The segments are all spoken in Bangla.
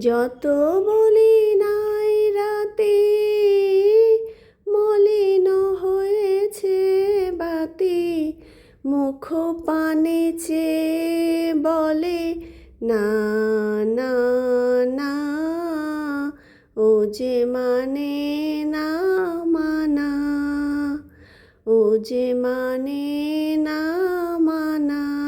যত বলি নাই রাতে, মলিন হয়েছে বাতি। মুখ পানে চেয়ে বলে, না না না, ও যে মানে না মানা, ও যে মানে না মানা।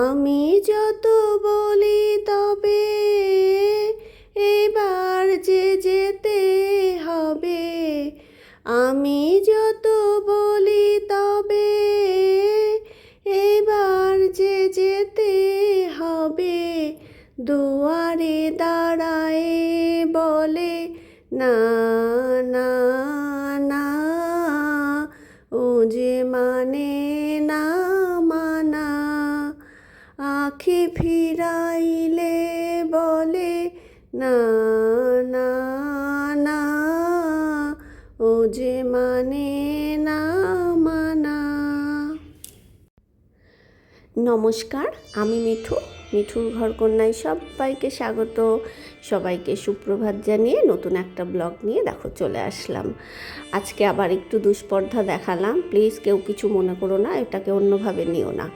আমি যত বলি তবে এবার যে যেতে হবে। আমি যত বলি তবে এবার যে যেতে হবে। দুয়ারে দাঁড়ায় বলে, না না না। ও যে মানে আখি ফিরাইলে বলে, না না না, ও যে মানে না, মানা। নমস্কার, আমি মিঠু, মিঠুর ঘর কন্যায় সবাইকে স্বাগত। সবাইকে সুপ্রভাত জানিয়ে নতুন একটা ব্লগ নিয়ে দেখো, চলে আসলাম। আজকে আবার একটু দুষ্পর্ধা দেখালাম। প্লিজ কেউ কিছু মনে করো না, এটাকে অন্যভাবে নিও না।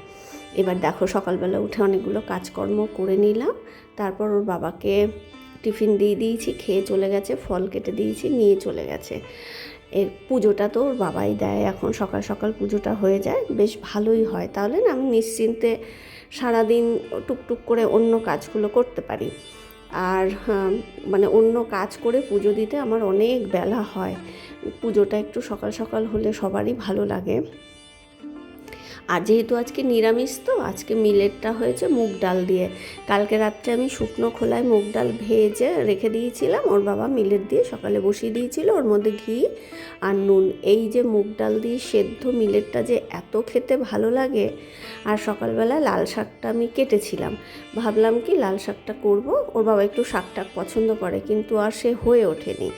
এবার দেখো সকালবেলা উঠে অনেকগুলো কাজকর্ম করে নিলাম। তারপর ওর বাবাকে টিফিন দিয়ে দিয়েছি, খেয়ে চলে গেছে, ফল কেটে দিয়েছি, নিয়ে চলে গেছে। এর পুজোটা তো ওর বাবাই দেয়, এখন সকাল সকাল পুজোটা হয়ে যায়, বেশ ভালোই হয়। তাহলে না আমি নিশ্চিন্তে সারাদিন টুকটুক করে অন্য কাজগুলো করতে পারি। আর মানে অন্য কাজ করে পুজো দিতে আমার অনেক বেলা হয়। পুজোটা একটু সকাল সকাল হলে সবারই ভালো লাগে। আর যেহেতু আজকে নিরামিষ, তো আজকে মিলেটটা হয়েছে মুগ ডাল দিয়ে। কালকে রাত্রে আমি শুকনো খোলায় মুগ ডাল ভেজে রেখে দিয়েছিলাম। ওর বাবা মিলেট দিয়ে সকালে বসিয়ে দিয়েছিল। ওর মধ্যে ঘি আর নুন। এই যে মুগ ডাল দিয়ে সেদ্ধ মিলেটটা যে এত খেতে ভালো লাগে। আর সকালবেলা লাল শাকটা আমি কেটেছিলাম। ভাবলাম কি লাল শাকটা করব। ওর বাবা একটু শাক টাক পছন্দ করে, কিন্তু আর সে হয়ে ওঠেনি।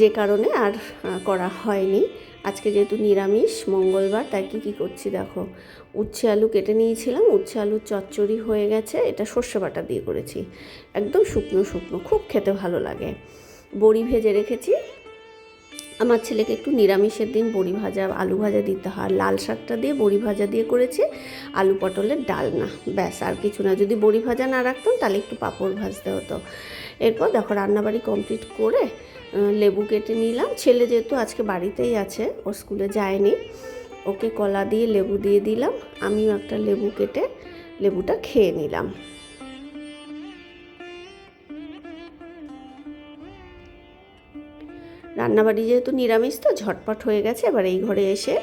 যে কারণে আর করা হয়নি। আজকে যেহেতু নিরামিষ, মঙ্গলবার, তাই কি কী করছি দেখো। উচ্ছে আলু কেটে নিয়েছিলাম, উচ্ছে আলুর চচ্চড়ি হয়ে গেছে, এটা সর্ষে বাটা দিয়ে করেছি। একদম শুকনো শুকনো, খুব খেতে ভালো লাগে। বড়ি ভেজে রেখেছি। আমার ছেলেকে একটু নিরামিষের দিন বড়ি ভাজা, আলু ভাজা দিতে হয়। লাল শাকটা দিয়ে বড়ি ভাজা দিয়ে করেছি, আলু পটলের ডাল না ব্যাস, আর কিছু না। যদি বড়ি ভাজা না রাখতাম, তাহলে একটু পাঁপড় ভাজতে হতো। এরপর দেখো, রান্নাবাড়ি কমপ্লিট করে লেবু কেটে নিলাম। ছেলে যেহেতু আজকে বাড়িতেই আছে, ও স্কুলে যায়নি, ওকে কলা দিয়ে লেবু দিয়ে দিলাম। আমিও একটা লেবু কেটে লেবুটা খেয়ে নিলাম। রান্নাবাড়ি যেহেতু নিরামিষ তো ঝটপট হয়ে গেছে, এবার এই ঘরে এসে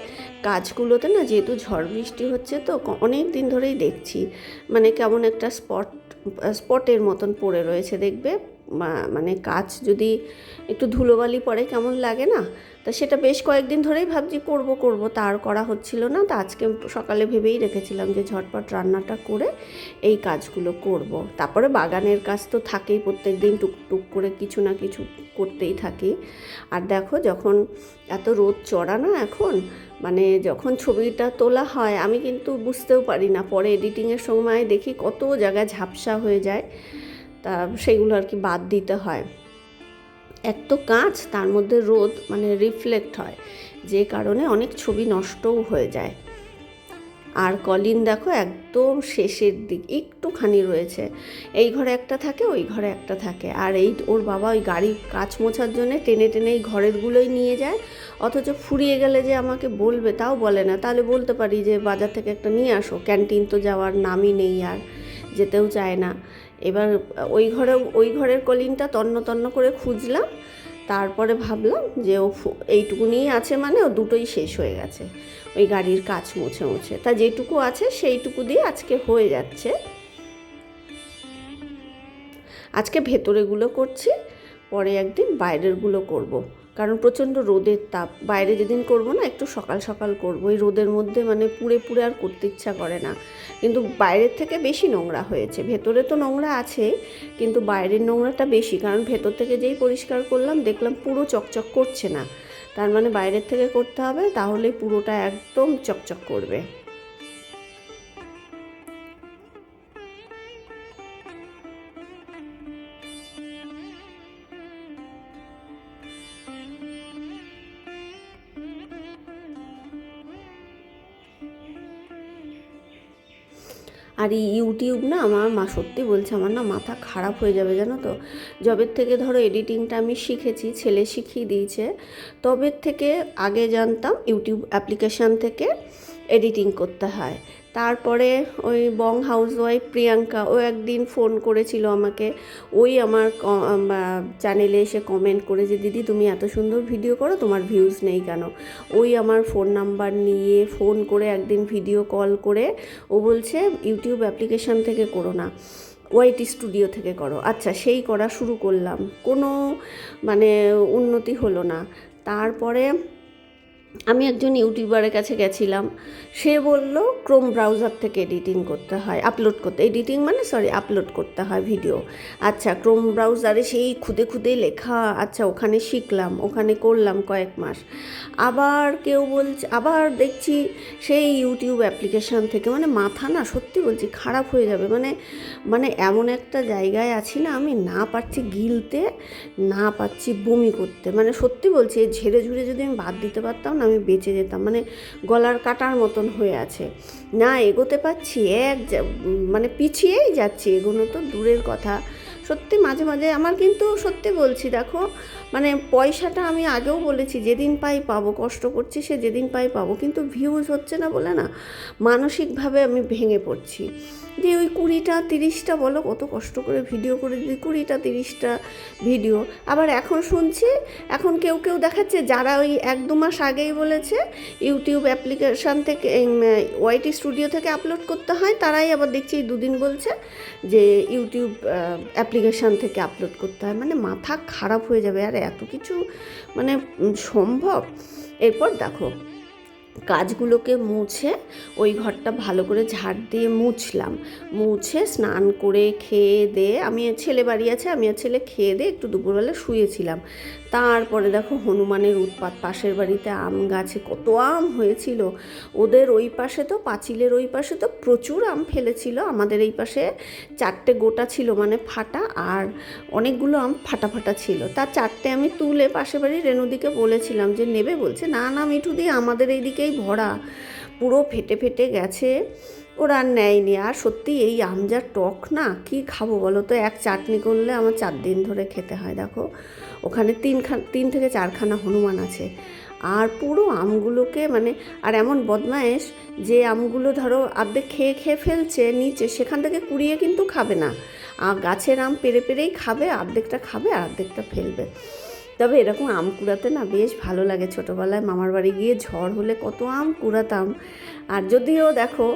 কাজগুলোতে না যেহেতু ঝড় বৃষ্টি হচ্ছে তো অনেক দিন ধরেই দেখছি। মানে কেমন একটা স্পট, স্পটের মতন পড়ে রয়েছে দেখবে। মানে কাজ যদি একটু ধুলোবালি পড়ে, কেমন লাগে না? তা সেটা বেশ কয়েকদিন ধরেই ভাবছি করব করব। তার করা হচ্ছিল না। তা আজকে সকালে ভেবেই রেখেছিলাম যে ঝটপট রান্নাটা করে এই কাজগুলো করব। তারপরে বাগানের কাজ তো থাকেই, প্রত্যেক দিন টুকটুক করে কিছু না কিছু করতেই থাকি। আর দেখো, যখন এত রোদ চড়া না এখন মানে যখন ছবিটা তোলা হয়, আমি কিন্তু বুঝতেও পারি না। পরে এডিটিংয়ের সময় দেখি কত জায়গায় ঝাপসা হয়ে যায়। তা সেইগুলো আর কি বাদ দিতে হয়। এক তো কাঁচ, তার মধ্যে রোদ মানে রিফ্লেক্ট হয়, যে কারণে অনেক ছবি নষ্টও হয়ে যায়। আর কলিন দেখো একদম শেষের দিক, একটুখানি রয়েছে। এই ঘরে একটা থাকে, ওই ঘরে একটা থাকে। আর এই ওর বাবা ওই গাড়ি কাচ মোছার জন্য টেনে টেনে এই ঘরেরগুলোই নিয়ে যায়। অথচ ফুরিয়ে গেলে যে আমাকে বলবে, তাও বলে না। তাহলে বলতে পারি যে বাজার থেকে একটা নিয়ে আসো। ক্যান্টিন তো যাওয়ার নামই নেই আর, যেতেও চায় না। এবার ওই ঘরে, ওই ঘরের কলিনটা তন্ন তন্ন করে খুঁজলাম, তারপরে ভাবলাম যে ও এইটুকুনিই আছে মানে ও দুটোই শেষ হয়ে গেছে, ওই গাড়ির কাজ মুছে মুছে তা যেটুকু আছে সেইটুকু দিয়ে আজকে হয়ে যাচ্ছে আজকে ভেতরেগুলো করছি, পরে একদিন বাইরেরগুলো করব। কারণ প্রচণ্ড রোদের তাপ। বাইরে যেদিন করব না, একটু সকাল সকাল করব। এই রোদের মধ্যে মানে পুড়ে পুড়ে আর করতে ইচ্ছা করে না। কিন্তু বাইরের থেকে বেশি নোংরা হয়েছে। ভেতরে তো নোংরা আছে, কিন্তু বাইরের নোংরাটা বেশি। কারণ ভেতর থেকে যেই পরিষ্কার করলাম, দেখলাম পুরো চকচক করছে না। তার মানে বাইরের থেকে করতে হবে তাহলে পুরোটা একদম চকচক করবে। আর এই ইউটিউব না আমার মা সত্যি বলছে, আমার না মাথা খারাপ হয়ে যাবে জানো তো। জবের থেকে ধরো এডিটিংটা আমি শিখেছি, ছেলে শিখিয়ে দিয়েছে। তবের থেকে আগে জানতাম ইউটিউব অ্যাপ্লিকেশান থেকে। এডিটিং করতে হয়। তারপরে ওই বং হাউস ওয়াইফ প্রিয়াঙ্কা, ও একদিন ফোন করেছিল আমাকে। ওই আমার চ্যানেলে এসে কমেন্ট করে যে, দিদি, তুমি এত সুন্দর ভিডিও করো, তোমার ভিউজ নেই কেন? ওই আমার ফোন নাম্বার নিয়ে ফোন করে একদিন ভিডিও কল করে, ও বলছে ইউটিউব অ্যাপ্লিকেশান থেকে করো না ওয়াইটি স্টুডিও থেকে করো। আচ্ছা সেই করা শুরু করলাম। কোনো মানে উন্নতি হলো না। তারপরে আমি একজন ইউটিউবারের কাছে গেছিলাম, সে বলল ক্রোম ব্রাউজার থেকে এডিটিং করতে হয় আপলোড করতে এডিটিং মানে সরি আপলোড করতে হয় ভিডিও আচ্ছা ক্রোম ব্রাউজারে সেই খুদে খুদে লেখা আচ্ছা ওখানে শিখলাম, ওখানে করলাম কয়েক মাস। আবার কেউ বলছে, আবার দেখছি সেই ইউটিউব অ্যাপ্লিকেশান থেকে মানে মাথা না, সত্যি বলছি, খারাপ হয়ে যাবে। মানে মানে এমন একটা জায়গায় আছি না, আমি না পারছি গিলতে, না পাচ্ছি বমি করতে। মানে সত্যি বলছি ঝেড়ে ঝুড়ে যদি আমি বাদ দিতে পারতাম আমি বেঁচে যেতাম মানে গলার কাটার মতন হয়ে আছে। না, এগোতে পারছি, এক মানে পিছিয়েই যাচ্ছি, এগোনো তো দূরের কথা। সত্যি মাঝে মাঝে আমার কিন্তু সত্যি বলছি, দেখো মানে পয়সাটা আমি আগেও বলেছি, যেদিন পাই পাবো, কষ্ট করছি সে যেদিন পাই পাবো, কিন্তু ভিউজ হচ্ছে না বলে না, মানসিকভাবে আমি ভেঙে পড়ছি। যে ওই কুড়িটা, তিরিশটা বলো, কত কষ্ট করে ভিডিও করে দিই, কুড়িটা, তিরিশটা ভিডিও আবার এখন শুনছি, এখন কেউ কেউ দেখাচ্ছে, যারা ওই এক দু মাস আগেই বলেছে ইউটিউব অ্যাপ্লিকেশান থেকে ওয়াইটি স্টুডিও থেকে আপলোড করতে হয়, তারাই আবার দেখছি দুদিন বলছে যে ইউটিউব অ্যাপ্লিকেশান থেকে আপলোড করতে হয়। মানে মাথা খারাপ হয়ে যাবে। আর এত কিছু মানে সম্ভব? এরপর দেখো, কাজগুলোকে মুছে ওই ঘরটা ভালো করে ঝাড় দিয়ে মুছলাম। মুছে স্নান করে খেয়ে দিয়ে আমি ছেলে বাড়ি আছে, আমি আর ছেলে খেয়ে দিয়ে একটু দুপুরবেলা শুয়েছিলাম। তারপরে দেখো হনুমানের উৎপাত, পাশের বাড়িতে আম গাছে কত আম হয়েছিল। ওদের ওই পাশে তো, পাঁচিলের ওই পাশে তো প্রচুর আম ফেলেছিল। আমাদের এই পাশে চারটে গোটা ছিল মানে ফাটা, আর অনেকগুলো আম ফাটা ফাটা ছিল। তার চারটে আমি তুলে পাশের বাড়ি রেণুদিকে বলেছিলাম যে, নেবে বলছে, না না মিঠু দিয়ে আমাদের এই দিকেই ভরা। পুরো ফেটে ফেটে গেছে। ওরা আর নেয়নি। আর সত্যি এই আম যা টক না? কি খাব বলো তো? এক চাটনি করলে আমার চার দিন ধরে খেতে হয়, দেখো। ওখানে তিনখান, তিন থেকে চারখানা হনুমান আছে। আর পুরো আমগুলোকে মানে আর এমন বদমায়েশ যে আমগুলো ধরো আর্ধেক খেয়ে খেয়ে ফেলছে, নিচে সেখান থেকে কুড়িয়ে কিন্তু খাবে না। আর গাছের আম পেরে পেরেই খাবে অর্ধেকটা খাবে আর অর্ধেকটা ফেলবে। তবে এরকম আম কুড়াতে না বেশ ভালো লাগে। ছোটোবেলায় মামার বাড়ি গিয়ে ঝড় হলে কত আম কুড়াতাম। আর যদিও দেখো,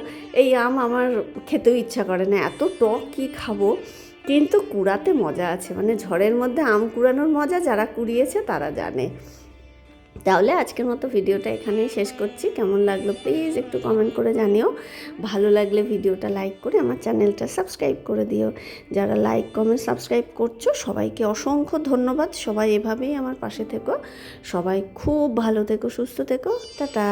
এই আম আমার খেতেও ইচ্ছা করে না, এত টক কি খাব? কিন্তু কুড়াতে মজা আছে। মানে ঝড়ের মধ্যে আম কুড়ানোর মজা যারা কুড়িয়েছে তারা জানে। তাহলে আজকের মতো ভিডিওটা এখানেই শেষ করছি। কেমন লাগল প্লিজ একটু কমেন্ট করে জানিও। ভালো লাগলে ভিডিওটা লাইক করে আমার চ্যানেলটা সাবস্ক্রাইব করে দিও। যারা লাইক কমেন্ট সাবস্ক্রাইব করছ, সবাইকে অসংখ্য ধন্যবাদ। সবাই এভাবেই আমার পাশে থেকো। সবাই খুব ভালো থেকো, সুস্থ থেকো। টাটা!